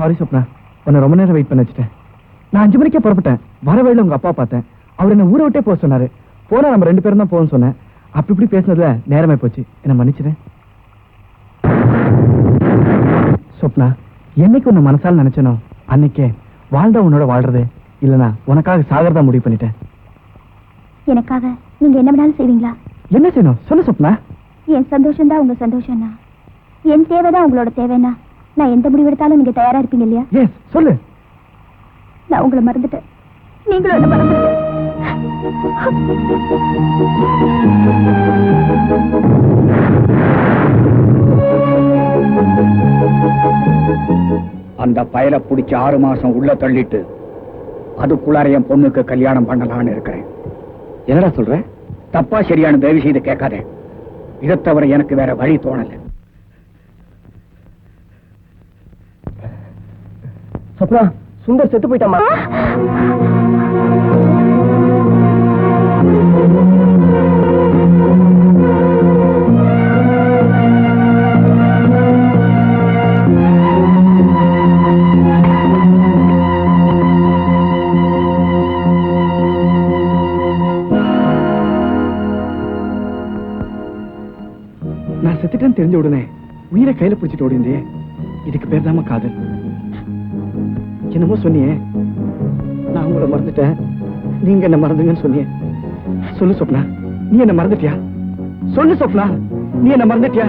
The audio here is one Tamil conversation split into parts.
சாரி சொப்னா உன்னை ரொம்ப நேரம் வெயிட் பண்ண வச்சுட்டேன். நான் அஞ்சு மணிக்கே புறப்பட்டேன். வர வழியில உங்க அப்பா பார்த்தேன். அவர் என்ன ஊரை விட்டே போக சொன்னாரு. போனா நம்ம ரெண்டு பேரும் தான் போகணும்னு சொன்னேன். அப்படி இப்படி பேசினதுல நேரமே போச்சு. என்ன மன்னிச்சிடு. சொப்னா என்னைக்கு உன்னை மனசால நினைச்சனோ அன்னைக்கே வாழ்ந்தா உன்னோட வாழ்றது. இல்லனா உனக்காக சாகரதா முடிவு பண்ணிட்டேன். எனக்காக நீங்க என்ன வேணாலும் செய்வீங்களா? என்ன செய்யணும்? சொல்லு சொப்னா என் சந்தோஷம் தான் உங்க சந்தோஷம்னா. என் தேவைதான் உங்களோட தேவைன்னா. நான் எந்த முடிவு எடுத்தாலும் நீங்க தயாரா இருப்பீங்க இல்லையா? எஸ் சொல்லு. நான் உங்களை மறந்துட்டேன். நீங்களும் என்ன மறந்துட்டேன் அந்த பயலை பிடிச்சி ஆறு மாசம் உள்ள தள்ளிட்டு அதுக்குள்ளார என் பொண்ணுக்கு கல்யாணம் பண்ணலாம்னு இருக்கிறேன். என்னடா சொல்ற? தப்பா சரியான தயவு செய்து கேட்காதே. இதை தவிர எனக்கு வேற வழி தோணல. சொப்னா சுந்தர் செத்து போயிட்டாமா நான் செத்துட்டேன்னு தெரிஞ்ச உடனே உயிரை கையில பிடிச்சிட்டு ஓடிந்தே இதுக்கு பேர் தாம காதல். என்னமோ சொன்னியே. நான் உங்களை மறந்துட்டேன். நீங்க என்ன மறந்துங்கன்னு சொன்னியே. சொல்லு சொப்னா நீ என்ன மறந்துட்டியா? சொல்லு சொப்னா நீ என்ன மறந்துட்டியா?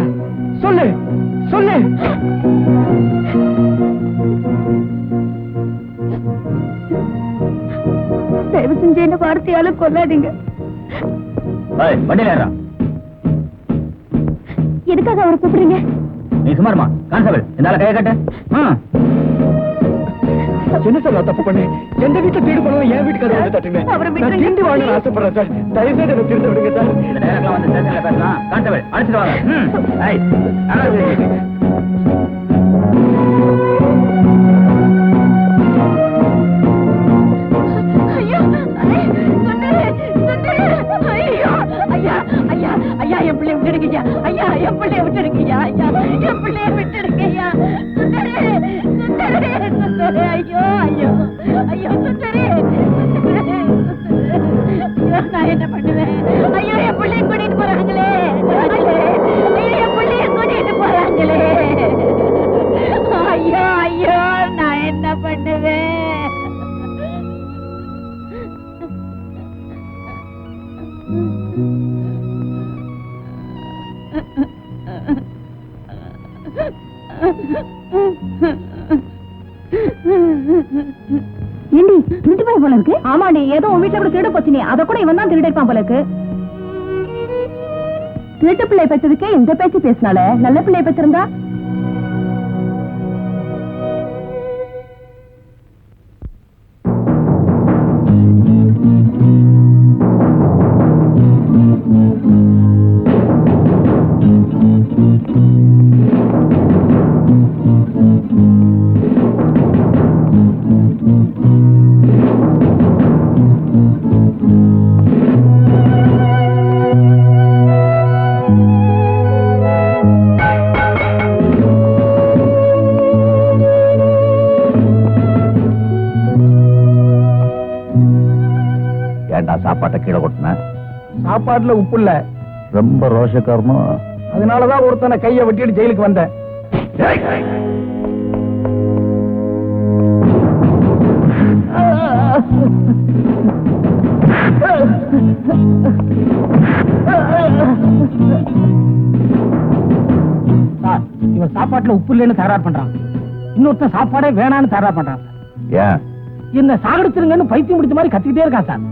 சொல்லு சொல்லு. தயவு செஞ்சு என்ன வார்த்தையால கொல்லாதீங்க. எதுக்காக அவரை கூப்பிடுறீங்க? நீ சுமாருமா கான்ஸ்டபிள் என்னால கையை கட்ட. என்ன சார் நான் தப்பு பண்ணேன். எந்த வீட்டுல திருடு பண்ணலாம் என் வீட்டுக்கு வந்து தட்டுங்க. அவரை நான் வாழணும்னு ஆசைப்படுறேன் சார். தயவு செய்து என்ன திருத்த விடுங்க சார். நேரத்துல வந்து ஸ்டேஷன்ல பேசலாம். கான்ஸ்டபிள் அழைச்சிட்டு வாங்க. ஐயா என் பிள்ளைய விட்டுடுங்கய்யா ஐயா என் பிள்ளைய விட்டுடுங்கய்யா ஐயா என் பிள்ளைய விட்டுடுங்கய்யா சுந்தரே சுந்தரே சுந்தரே. ஐயோ ஐயோ. ஐயோ சுந்தரே, ஐயோ நான் என்ன பண்ணுவேன்? ஐயோ என் பிள்ளைய கூட்டிட்டு போறாங்களே. ஐயோ என் பிள்ளைய கூட்டிட்டு போறாங்களே. ஐயோ ஐயோ. ஏண்டி திருட்டு போய் போல இருக்கு? ஆமாடி ஏதோ உன் வீட்டுல கூட திருட போச்சு நீ அதை கூட இவன் தான் திருடிருப்பான் போல இருக்கு. திருட்டு பிள்ளை பெற்றதுக்கே இந்த பேச்சு பேசினால நல்ல பிள்ளை பெற்றிருந்தா சாப்பாட்டுல உப்பு இல்ல ரொம்ப ரோஷக்காரனும் அதனாலதான் ஒருத்தனை கைய வெட்டிட்டு ஜெயிலுக்கு வந்தேன். இவன் சாப்பாட்டுல உப்பு இல்லைன்னு தகராறு பண்றான். இன்னொருத்தன் சாப்பாடே வேணான்னு தகராறு பண்றான் ஏன்? என்ன சாகடிச்சிருங்கன்னு பைத்தியம் முடிச்ச மாதிரி கத்திக்கிட்டே இருக்கான் சார்.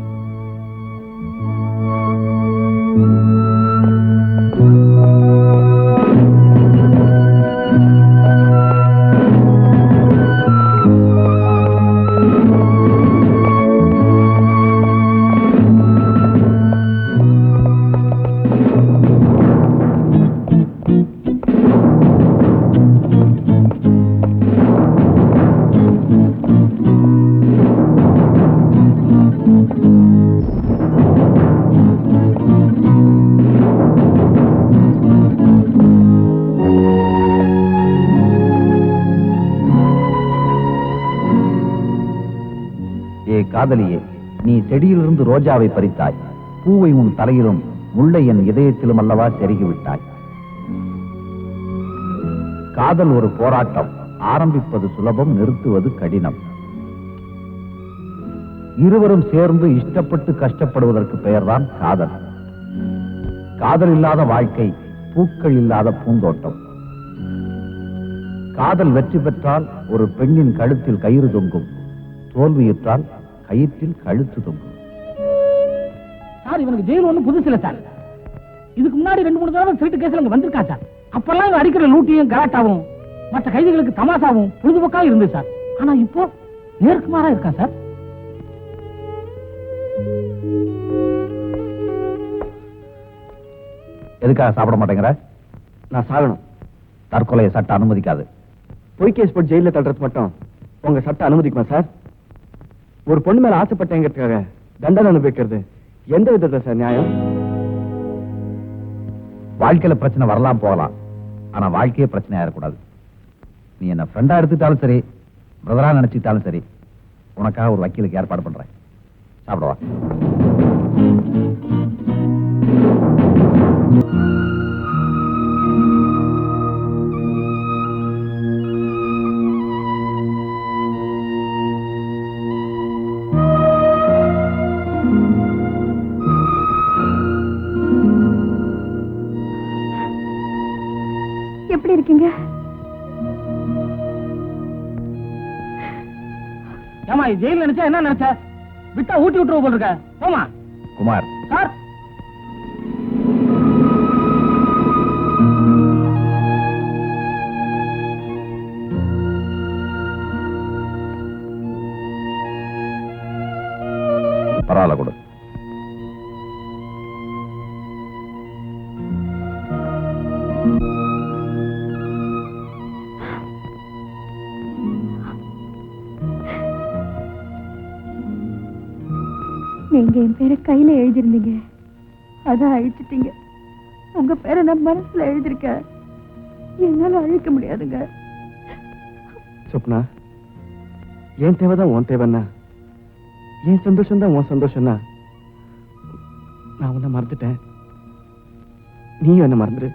காதலியே நீ செடியிலிருந்து ரோஜாவை பறித்தாய். பூவை உன் தலையிலும் முல்லை என் இதயத்திலும் அல்லவா செருகிவிட்டாய் காதல் ஒரு போராட்டம். ஆரம்பிப்பது சுலபம் நிறுத்துவது கடினம். இருவரும் சேர்ந்து இஷ்டப்பட்டு கஷ்டப்படுவதற்கு பெயர்தான் காதல். காதல் இல்லாத வாழ்க்கை பூக்கள் இல்லாத பூந்தோட்டம். காதல் வெற்றி பெற்றால் ஒரு பெண்ணின் கழுத்தில் கயிறு தொங்கும். தோல்வியுற்றால் கயிற்றில் கழுத்து தொங்கும். சார் இவனுக்கு ஜெயில் ஒண்ணும் புதுசு இல்ல சார். இதுக்கு முன்னாடி ரெண்டு மூணு தடவை திருட்டு கேஸ்ல இங்க வந்திருக்கா சார். அப்பெல்லாம் இவன் அடிக்கிற லூட்டியும் கலாட்டாவும் மற்ற கைதிகளுக்கு தமாசாவும் பொழுதுபோக்கா இருந்தது சார். ஆனா இப்போ நேருக்கு மாறா இருக்கா சார்? எதுக்காக சாப்பிட மாட்டேங்கிற? நான் சாகணும். தற்கொலையை சட்டம் அனுமதிக்காது. பொய் கேஸ் போட்டு ஜெயில தள்ளுறது மட்டும் உங்க சட்டம் அனுமதிக்குமா சார்? ஒரு பொண்ணு மேல ஆசைப்பட்டேங்கிறதுக்காக தண்டனை அனுபவிக்கிறது. எந்த விதத்துல சார் நியாயம்? வாழ்க்கையில பிரச்சனை வரலாம் போகலாம். ஆனா வாழ்க்கையே பிரச்சனையா இருக்கக்கூடாது நீ என்ன ஃப்ரெண்டா எடுத்துட்டாலும் சரி பிரதரா நினைச்சுட்டாலும் சரி உனக்காக ஒரு வக்கீலுக்கு ஏற்பாடு பண்றேன். சாப்பிடவா? ஜெயில் நினைச்சா என்ன நினைச்ச? விட்டா ஊட்டி விட்டுருவ போல இருக்க. போமா குமார். சார். நீங்க என் பேரை கையில எழுதிருந்தீங்க அதான் அழிச்சிட்டீங்க. உங்க பேரை நான் மனசுல எழுதிருக்கேன் என்னால அழிக்க முடியாதுங்க. சொப்னா என் தேவைதான் உன் தேவைன்னா? என் சந்தோஷம் தான் உன் சந்தோஷம்னா? நான் உன்னை மறந்துட்டேன். நீயும் என்ன மறந்துடு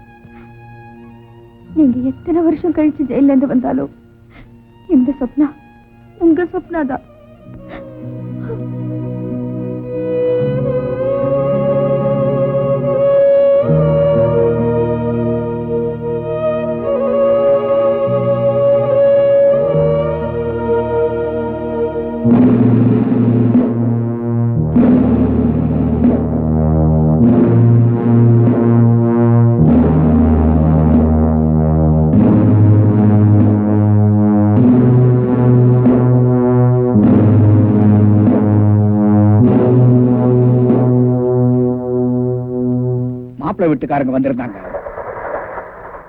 நீங்க எத்தனை வருஷம் கழிச்சு ஜெயில இருந்து வந்தாலும் இந்த சொப்னா உங்க சொப்னா தான் வீட்டுக்காரங்க வந்திருந்தாங்க.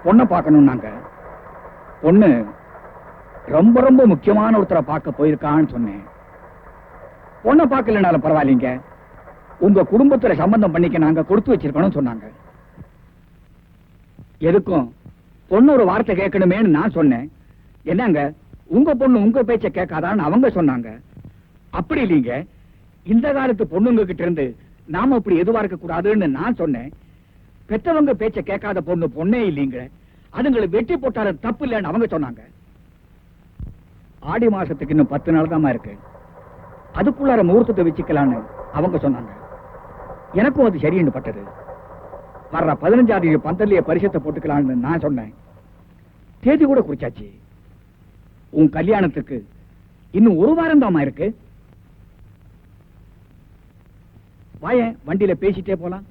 பொண்ணை பார்க்கணும்னாங்க. பொண்ணு ரொம்ப ரொம்ப முக்கியமான ஒருத்தரை பார்க்க போயிருக்கான்னு சொன்னேன். பொண்ணை பார்க்கலனாலும் பரவாயில்லைங்க. உங்க குடும்பத்துல சம்பந்தம் பண்ணிக்க நாங்க கொடுத்து வச்சிருக்கணும்னு சொன்னாங்க. எதுக்கும் பொண்ணு ஒரு வார்த்தை கேட்கணுமேன்னு நான் சொன்னேன். என்னங்க உங்க பொண்ணு உங்க பேச்ச கேட்காதான்னு அவங்க சொன்னாங்க. அப்படி இல்லைங்க இந்த காலத்து பொண்ணுங்க கிட்ட இருந்து நாம அப்படி எதுவார்க்க கூடாதுன்னு நான் சொன்னேன். பெற்றவங்க பேச்ச கேட்காத பொண்ணு பொண்ணே இல்லைங்க அதுங்களை வெட்டி போட்டாலும் தப்பு இல்லைன்னு அவங்க சொன்னாங்க. ஆடி மாசத்துக்கு இன்னும் பத்து நாள் தான் இருக்கு. அதுக்குள்ளார முகூர்த்தத்தை வச்சுக்கலான்னு அவங்க சொன்னாங்க. எனக்கும் அது சரின்னு பட்டது வர்ற பதினஞ்சாம் தேதி பந்தல்லையே பரிசத்தை போட்டுக்கலாம்னு நான் சொன்னேன். தேதி கூட குறிச்சாச்சு. உன் கல்யாணத்துக்கு இன்னும் ஒரு வாரம் தாமா இருக்கு. வாய வண்டியில பேசிட்டே போலாம்.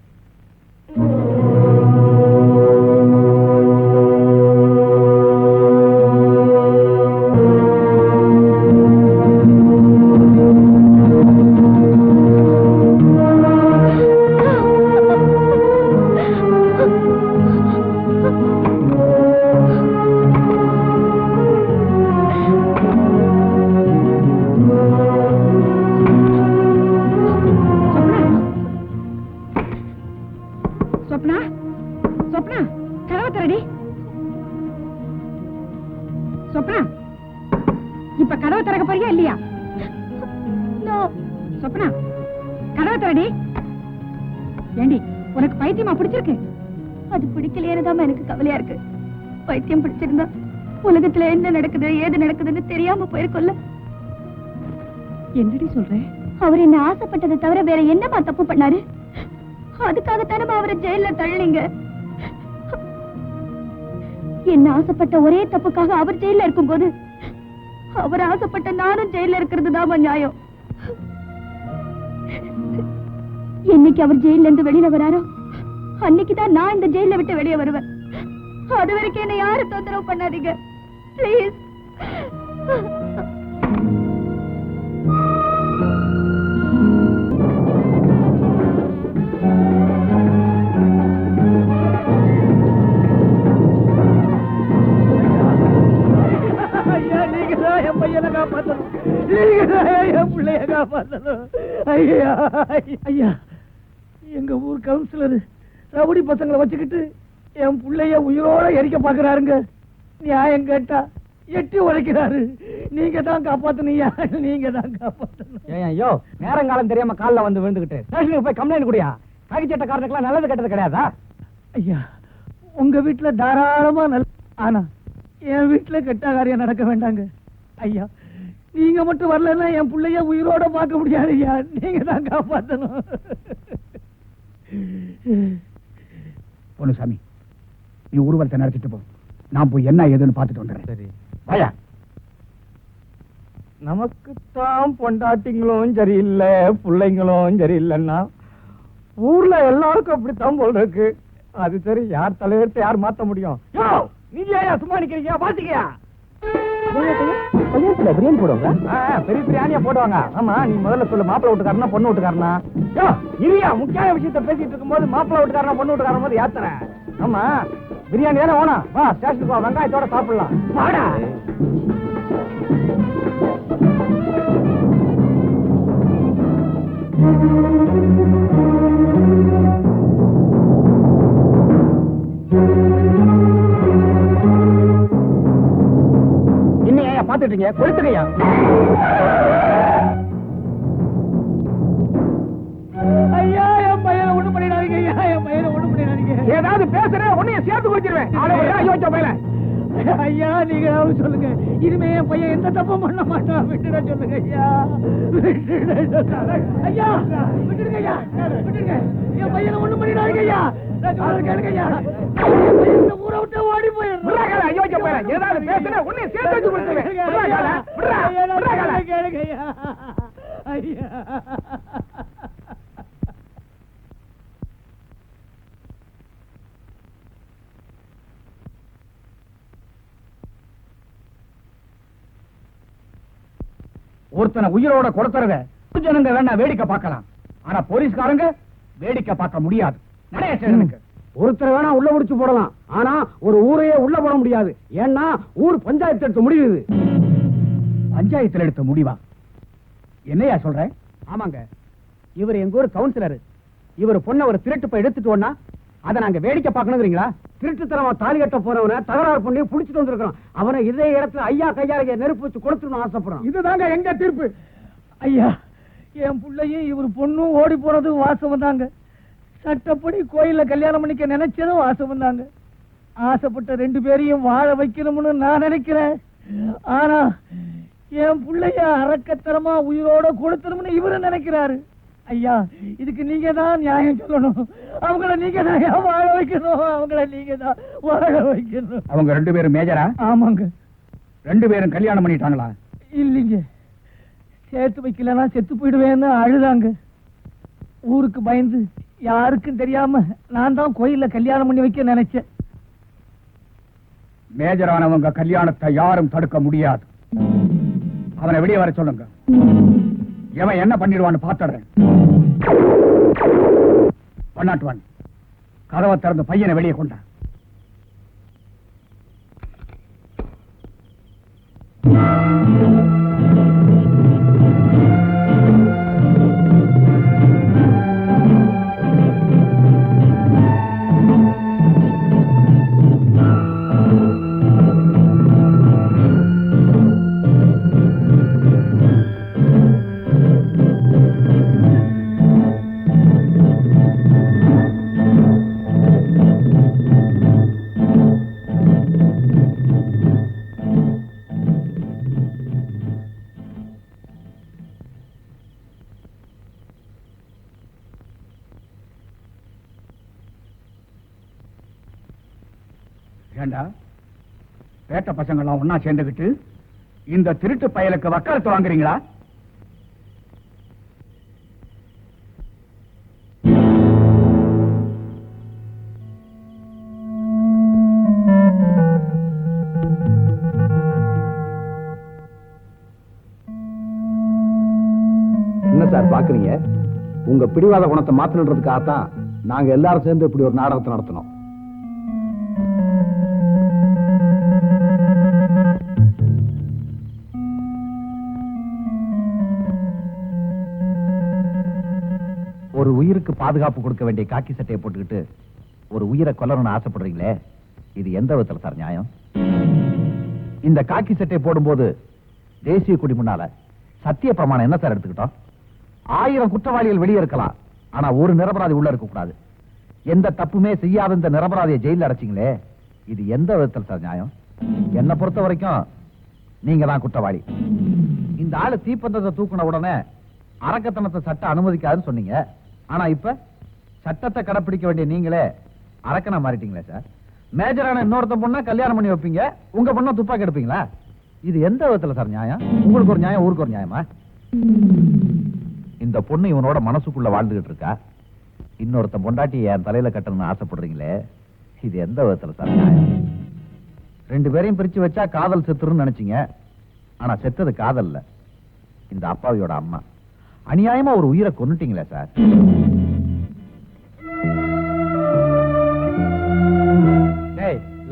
சொப்னா கதவை திறடி. ஏண்டி உனக்கு பைத்தியமா பிடிச்சிருக்கு? அது பிடிக்கலையேதான் எனக்கு கவலையா இருக்கு. பைத்தியம் பிடிச்சிருந்தா உலகத்துல என்ன நடக்குது ஏது நடக்குதுன்னு தெரியாம போயிருக்கும்ல. என்னடி சொல்றேன் அவர் என்ன ஆசைப்பட்டதை தவிர வேற என்னமா தப்பு பண்ணாரு? அதுக்காகத்தானே அவரை ஜெயில தள்ளிங்க? என்ன ஆசைப்பட்ட ஒரே தப்புக்காக அவர் ஜெயில இருக்கும்போது அவர் ஆசைப்பட்ட நானும் ஜெயில இருக்கிறது தான் நியாயம். என்னைக்கு அவர் ஜெயில இருந்து வெளியில வராரோ? அன்னைக்குதான் நான் இந்த ஜெயில விட்டு வெளியே வருவேன். அது வரைக்கும் என்ன யாரும் தொந்தரவு பண்ணாதீங்க. பிளீஸ் ஐயா காப்பாத்தணும். பிள்ளைய காப்பாத்தணும். ஐயா ஐயா. எங்க ஊர் கவுன்சிலர் ரவுடி பசங்களை வச்சுக்கிட்டு என் பிள்ளைய உயிரோட எரிக்க பாக்குறாருங்க. நியாயம் கேட்டா எட்டி உழைக்கிறாரு நீங்க தான் காப்பாத்தணும்யா நீங்க தான் காப்பாத்தணும். ஐயோ நேரங்காலம் தெரியாம கால்ல வந்து விழுந்துகிட்டு. ஸ்டேஷனுக்கு போய் கம்ப்ளைண்ட் குடியா? காகிச்சட்டக்காரனுக்குலாம் நல்லது கெட்டது கிடையாதா? ஐயா உங்க வீட்டுல தாராளமா நல்ல ஆனா என் வீட்டுல கெட்ட காரியம் நடக்க வேண்டாங்க. ஐயா நீங்க மட்டும் வரலன்னா என் பிள்ளைய உயிரோட பார்க்க முடியாது ஐயா. நீங்க தான் காப்பாத்தணும். பொண்ணுசாமி நீ ஊர்வலத்தை நடத்திட்டு போ. நான் போய் என்ன ஏதுன்னு பார்த்துட்டு வந்துடுறேன். சரி. வாயா. நமக்குத்தான் பொண்டாட்டிங்களும் சரியில்லை பிள்ளைங்களும் சரியில்லைன்னா ஊர்ல எல்லாருக்கும் அப்படித்தான் போல் இருக்கு. அது சரி யார் தலையெடுத்து யார் மாத்த முடியும்? நீங்க சும்மா நிக்கிறீங்க? பாத்துக்கியா பிரியாணி போடுவாங்க பெரிய பிரியாணியா போடுவாங்க. ஆமா நீ முதல்ல சொல்லு மாப்பிள்ள வீட்டுக்காரனா பொண்ணு வீட்டுக்காரனா? இல்லையா முக்கிய முக்கியமான விஷயத்த பேசிட்டு இருக்கும்போது மாப்பிள்ள வீட்டுக்காரனா பொண்ணு வீட்டுக்காரன் போது ஏத்துறேன் ஆமா பிரியாணி தானே வேணும். வா ஸ்டேஷனுக்கு வா வெங்காயத்தோட சாப்பிடலாம். வாடா. Thank you. பாத்துட்டு இருக்கீங்க கொளுத்துக்கையா ஐயா என் பையனை ஒண்ணு பண்ணிடாதீங்க. ஐயா என் பையனை ஒண்ணு பண்ணிடாதீங்க. ஏதாவது பேசுறேன் உன்னைய சேர்த்து குடிச்சிருவேன். யோசிச்ச பையல ஐயா நீங்க ஏதாவது சொல்லுங்க. இனிமே என் பையன் எந்த தப்பும் பண்ண மாட்டான். விட்டுட சொல்லுங்க ஐயா. விட்டுட. ஐயா விட்டுடுங்க ஐயா. விட்டுடுங்க என் பையனை ஒண்ணு பண்ணிடாதீங்க ஐயா. கேளுங்க ஐயா. ஐயா, நான் விட்றா காலை. சொல்றது கேளுங்க ஐயா. ஐயா. ஒருத்தனை உயிரோட கொடுத்துறத ஜனங்க வேணா வேடிக்கை பார்க்கலாம். ஆனா போலீஸ்காரங்க வேடிக்கை பார்க்க முடியாது. நிறைய ஒருத்தர் வேணா உள்ள முடிச்சு போடலாம். ஆனா ஒரு ஊரையே உள்ள போட முடியாது. ஏன்னா ஊர் பஞ்சாயத்து எடுத்து முடியுது பஞ்சாயத்துல எடுத்த முடிவா? என்னையா சொல்ற? ஆமாங்க. இவர் எங்க ஊர் கவுன்சிலர் இவர் பொண்ண ஒரு திருட்டு போய் எடுத்துட்டோம்னா அதை நாங்க வேடிக்கை பார்க்கணுங்கிறீங்களா? திருட்டுத்தனமா தாலி கட்ட போறவனை தகராறு பண்ணி புடிச்சிட்டு வந்திருக்கிறோம். அவனை இதே இடத்துல ஐயா கையால நெருப்பு வச்சு கொடுத்துடணும் ஆசைப்படுறான் இதுதாங்க எங்க தீர்ப்பு? ஐயா என் புள்ளையும் இவர் பொண்ணும் ஓடி போறது வாசம் தாங்க சட்டப்படி கோயில்ல கல்யாணம் பண்ணிக்க நினைச்சதும் வாசம் தாங்க ஆசைப்பட்ட ரெண்டு பேரையும் வாழ வைக்கணும்னு நான் நினைக்கிறேன். ஆனா என் புள்ளைய அரக்கத்தனமா உயிரோட கொடுத்தணும்னு இவரு நினைக்கிறாரு. ஐயா இதுக்கு நீங்க தான் நியாயம் சொல்லணும். அவங்கள நீங்க தான் வாழ வைக்கணும்? அவங்கள நீங்க தான் வாழ வைக்கணும். அவங்க ரெண்டு பேரும் மேஜரா? ஆமாங்க. ரெண்டு பேரும் கல்யாணம் பண்ணிட்டாங்களா? இல்லைங்க. சேர்த்து வைக்கலன்னா செத்து போயிடுவேன்னு அழுதாங்க. ஊருக்கு பயந்து யாருக்கும் தெரியாம நான் தான் கோயில்ல கல்யாணம் பண்ணி வைக்க நினைச்சேன். மேஜரானவங்க கல்யாணத்தை யாரும் தடுக்க முடியாது. அவனை வெளியே வர சொல்லுங்க. எவன் என்ன பண்ணிடுவான்னு பார்த்துடுறேன். ஒன் நாட் ஒன் கதவை திறந்து பையனை வெளியே கொண்டான் Thank you. ஏண்டா? பேட்ட பசங்கள்லாம் ஒன்னா சேர்ந்துக்கிட்டு இந்த திருட்டு பயலுக்கு வக்காலத்து வாங்குறீங்களா? என்ன சார் பாக்குறீங்க உங்க பிடிவாத குணத்தை மாத்தணுன்றதுக்காகத்தான் நாங்க எல்லாரும் சேர்ந்து இப்படி ஒரு நாடகத்தை நடத்தினோம். உயிருக்கு பாதுகாப்பு கொடுக்க வேண்டிய காக்கி சட்டையை போட்டுக்கிட்டு ஒரு உயிரை கொல்லணும்னு ஆசைப்படுறீங்களே? இது எந்த விதத்தில் சார் நியாயம்? இந்த காக்கி சட்டையை போடும்போது தேசிய குடி முன்னால சத்திய பிரமாணம் என்ன சார் எடுத்துக்கிட்டோம்? ஆயிரம் குற்றவாளிகள் வெளியே இருக்கலாம் ஆனா ஒரு நிரபராதி உள்ள இருக்கக்கூடாது எந்த தப்புமே செய்யாத இந்த நிரபராதியை ஜெயிலில் அடைச்சிங்களே? இது எந்த விதத்தில் சார் நியாயம்? என்னை பொறுத்த வரைக்கும் நீங்க தான் குற்றவாளி. இந்த ஆளு தீப்பந்தத்தை தூக்குன உடனே அரக்கத்தனத்தை சட்டம் அனுமதிக்காதுன்னு சொன்னீங்க. ஆனா இப்ப சட்டத்தை கடைப்பிடிக்க வேண்டிய நீங்களே அரக்கனா மாறிட்டீங்களே சார். மேஜரான இன்னொருத்த பொண்ணா கல்யாணம் பண்ணி வைப்பீங்க. உங்க பொண்ணா துப்பாக்கி எடுப்பீங்களா? இது எந்த விதத்துல சார் நியாயம்? உங்களுக்கு ஒரு நியாயம் ஊருக்கு ஒரு நியாயமா? இந்த பொண்ணு இவனோட மனசுக்குள்ள வாழ்ந்துகிட்டு இருக்கா? இன்னொருத்த பொண்டாட்டி என் தலையில கட்டணும்னு ஆசைப்படுறீங்களே? இது எந்த விதத்துல சார் நியாயம்? ரெண்டு பேரையும் பிரிச்சு வச்சா காதல் செத்துருன்னு நினைச்சீங்க. ஆனா செத்தது காதல்ல. இந்த அப்பாவியோட அம்மா. அநியாயமா ஒரு உயிரை கொண்டுட்டீங்களே சார்.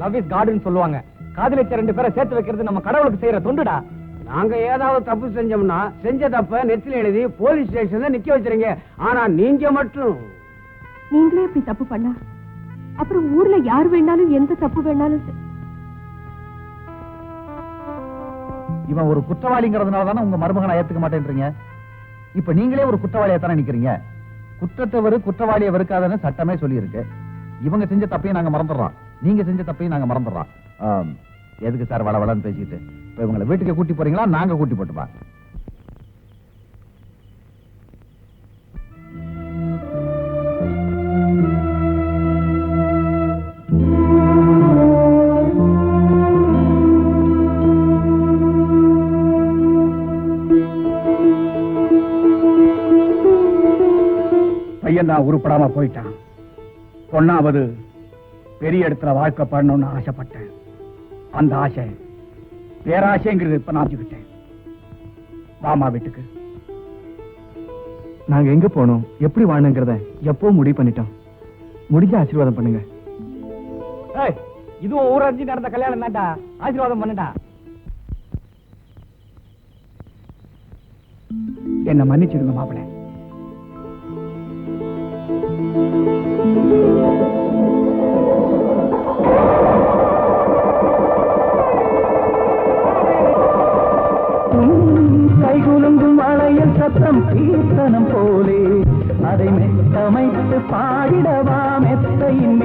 லவ் இஸ் காடுன்னு சொல்லுவாங்க. காதலிச்ச ரெண்டு பேரை சேர்த்து வைக்கிறது நம்ம கடவுளுக்கு செய்யற தொண்டுடா. நாங்க ஏதாவது தப்பு செஞ்சோம்னா செஞ்ச தப்ப நெத்தில எழுதி போலீஸ் ஸ்டேஷன்ல நிக்க வச்சிருங்க. ஆனா நீங்க மட்டும். நீங்களே இப்படி தப்பு பண்ணா? அப்புறம் ஊர்ல யார் வேணாலும் எந்த தப்பு வேணாலும் இவன் ஒரு குற்றவாளிங்கிறதுனால தானே உங்க மருமகனை ஏத்துக்க மாட்டேன்றீங்க? இப்ப நீங்களே ஒரு குற்றவாளியா தானே நிக்கிறீங்க? குற்றத்தை வெறு குற்றவாளியை வெறுக்காதன்னு சட்டமே சொல்லியிருக்கு. இவங்க செஞ்ச தப்பையும் நாங்க மறந்துடுறோம். நீங்க செஞ்ச தப்பையும் நாங்க மறந்துடுறோம். எதுக்கு சார் வள வளன்னு பேசிட்டு இப்ப இவங்களை வீட்டுக்கு கூட்டி போறீங்களா? நாங்க கூட்டி போட்டுப்பா பையன் தான் உருப்படாம போயிட்டான். பொண்ணாவது பெரிய இடத்துல வாழ்க்கை பண்ணணும்னு ஆசைப்பட்டேன். அந்த ஆசை பேராசைங்கிறது இப்ப நாச்சுக்கிட்டேன் வாமா வீட்டுக்கு. நாங்க எங்க போனோம்? எப்படி வாழணுங்கிறத எப்போ முடிவு பண்ணிட்டோம். முடிஞ்ச ஆசீர்வாதம் பண்ணுங்க. இதுவும் ஊரறிஞ்சு நடந்த கல்யாணம் தான்டா. ஆசீர்வாதம் பண்ணுடா. என்ன மன்னிச்சிடுங்க மாப்பிள்ளை. சத்தம் கீர்த்தனம் போலே அதை மெட்டமைத்து பாடிடவா மெத்தையின்